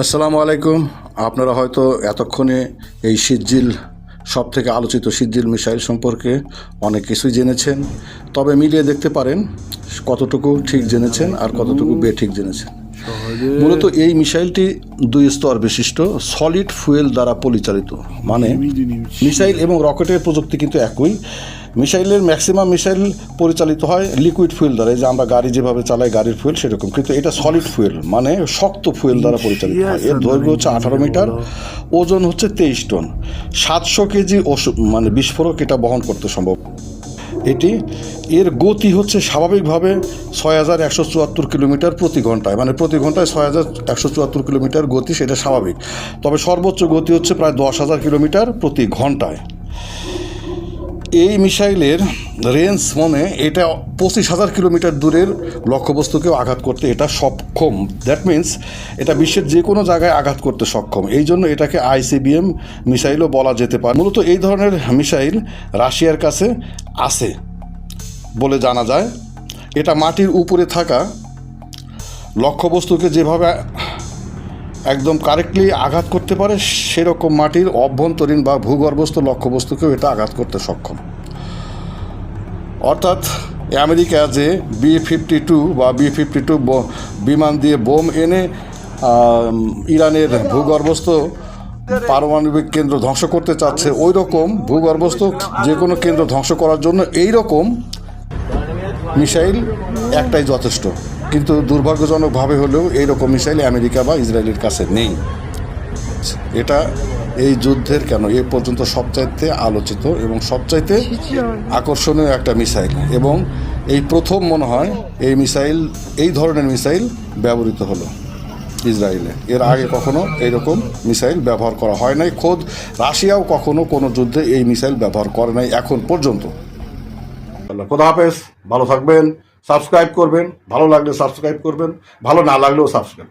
আসসালামু আলাইকুম। আপনারা হয়তো এতক্ষণে এই সিজ্জিল সব থেকে আলোচিত সিজ্জিল মিসাইল সম্পর্কে অনেক কিছুই জেনেছেন। তবে মিলিয়ে দেখতে পারেন কতটুকু ঠিক জেনেছেন আর কতটুকু বেঠিক জেনেছেন। মূলত এই মিসাইলটি দুই স্তর বিশিষ্ট সলিড ফুয়েল দ্বারা পরিচালিত। মানে মিসাইল এবং রকেটের প্রযুক্তি কিন্তু একই। মিসাইলের ম্যাক্সিমাম মিসাইল পরিচালিত হয় লিকুইড ফুয়েল দ্বারা যে আমরা গাড়ি যেভাবে চালাই গাড়ির ফুয়েল সেরকম। কিন্তু এটা সলিড ফুয়েল মানে শক্ত ফুয়েল দ্বারা পরিচালিত হয়। এর দৈর্ঘ্য হচ্ছে আঠারো মিটার ওজন হচ্ছে তেইশ টন। সাতশো কেজি মানে বিস্ফোরক এটা বহন করতে সম্ভব। এটি। এর গতি হচ্ছে স্বাভাবিকভাবে ছয় হাজার একশো চুয়াত্তর কিলোমিটার প্রতি ঘন্টায়। মানে প্রতি ঘন্টায় ছয় হাজার একশো চুয়াত্তর কিলোমিটার গতি, সেটা স্বাভাবিক। তবে সর্বোচ্চ গতি হচ্ছে প্রায় দশ হাজার কিলোমিটার প্রতি ঘন্টায়। এই মিসাইলের রেঞ্জ মনে এটা পঁচিশ হাজার কিলোমিটার দূরের লক্ষ্যবস্তুকেও আঘাত করতে এটা সক্ষম। দ্যাট মিন্স এটা বিশ্বের যে কোনো জায়গায় আঘাত করতে সক্ষম। এই জন্য এটাকে আইসিবিএম মিসাইলও বলা যেতে পারে। মূলত এই ধরনের মিসাইল রাশিয়ার কাছে আছে বলে জানা যায়। এটা মাটির উপরে থাকা লক্ষ্যবস্তুকে যেভাবে একদম কারেক্টলি আঘাত করতে পারে, সেরকম মাটির অভ্যন্তরীণ বা ভূগর্ভস্থ লক্ষ্যবস্তুকেও এটা আঘাত করতে সক্ষম। অর্থাৎ আমেরিকা যে বি ফিফটি টু বা বি ফিফটি টু বিমান দিয়ে বোম এনে ইরানের ভূগর্ভস্থ পারমাণবিক কেন্দ্র ধ্বংস করতে চাচ্ছে, ওই রকম ভূগর্ভস্থ যে কোনো কেন্দ্র ধ্বংস করার জন্য এই রকম মিসাইল একটাই যথেষ্ট। কিন্তু দুর্ভাগ্যজনকভাবে হলেও এই রকম মিসাইল আমেরিকা বা ইসরায়েলের কাছে নেই। এটা এই যুদ্ধের কেন? এ পর্যন্ত সবচাইতে আলোচিত এবং সবচাইতে আকর্ষণীয় একটা মিসাইল এবং এই প্রথম মনে হয় এই মিসাইল, এই ধরনের মিসাইল ব্যবহৃত হলো ইসরায়েলে। এর আগে কখনো এইরকম মিসাইল ব্যবহার করা হয় নাই। খোদ রাশিয়াও কখনো কোনো যুদ্ধে এই মিসাইল ব্যবহার করে নাই। এখন পর্যন্ত খোদা হাফেজ ভালো থাকবেন সাবস্ক্রাইব করবেন ভালো লাগলে সাবস্ক্রাইব করবেন ভালো না লাগলেও সাবস্ক্রাইব।